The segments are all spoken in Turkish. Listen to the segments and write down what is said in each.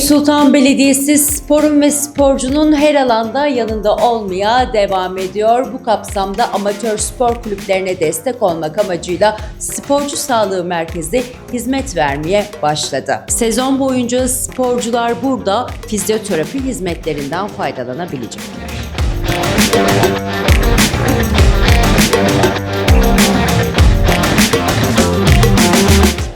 Sultan Belediyesi sporun ve sporcunun her alanda yanında olmaya devam ediyor. Bu kapsamda amatör spor kulüplerine destek olmak amacıyla Sporcu Sağlığı Merkezi hizmet vermeye başladı. Sezon boyunca sporcular burada fizyoterapi hizmetlerinden faydalanabilecekler.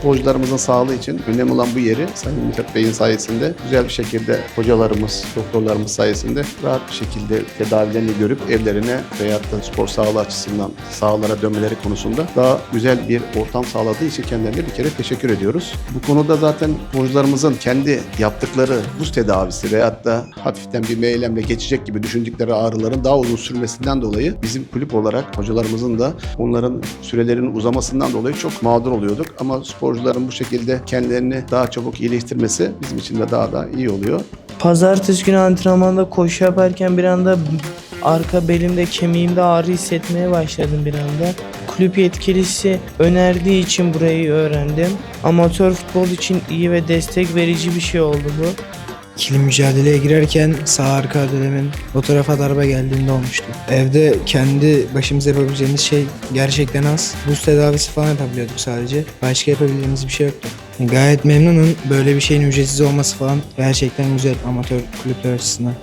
Sporcularımızın sağlığı için önemli olan bu yeri Sayın Mithat Bey'in sayesinde güzel bir şekilde hocalarımız, doktorlarımız sayesinde rahat bir şekilde tedavilerini görüp evlerine veyahut da spor sağlığı açısından sahalara dönmeleri konusunda daha güzel bir ortam sağladığı için kendilerine bir kere teşekkür ediyoruz. Bu konuda zaten sporcularımızın kendi yaptıkları buz tedavisi veyahut da hafiften bir meylemle geçecek gibi düşündükleri ağrıların daha uzun sürmesinden dolayı bizim kulüp olarak hocalarımızın da onların sürelerinin uzamasından dolayı çok mağdur oluyorduk. Ama sporcuların bu şekilde kendilerini daha çabuk iyileştirmesi bizim için de daha da iyi oluyor. Pazartesi günü antrenmanda koşu yaparken bir anda arka belimde kemiğimde ağrı hissetmeye başladım bir anda. Kulüp yetkilisi önerdiği için burayı öğrendim. Amatör futbol için iyi ve destek verici bir şey oldu bu. İkili mücadeleye girerken sağ arka dönemin o tarafa darbe geldiğinde olmuştu. Evde kendi başımıza yapabileceğimiz şey gerçekten az. Buz tedavisi falan yapabiliyorduk sadece. Başka yapabileceğimiz bir şey yoktu. Gayet memnunum. Böyle bir şeyin ücretsiz olması falan gerçekten güzel amatör kulüpler açısından.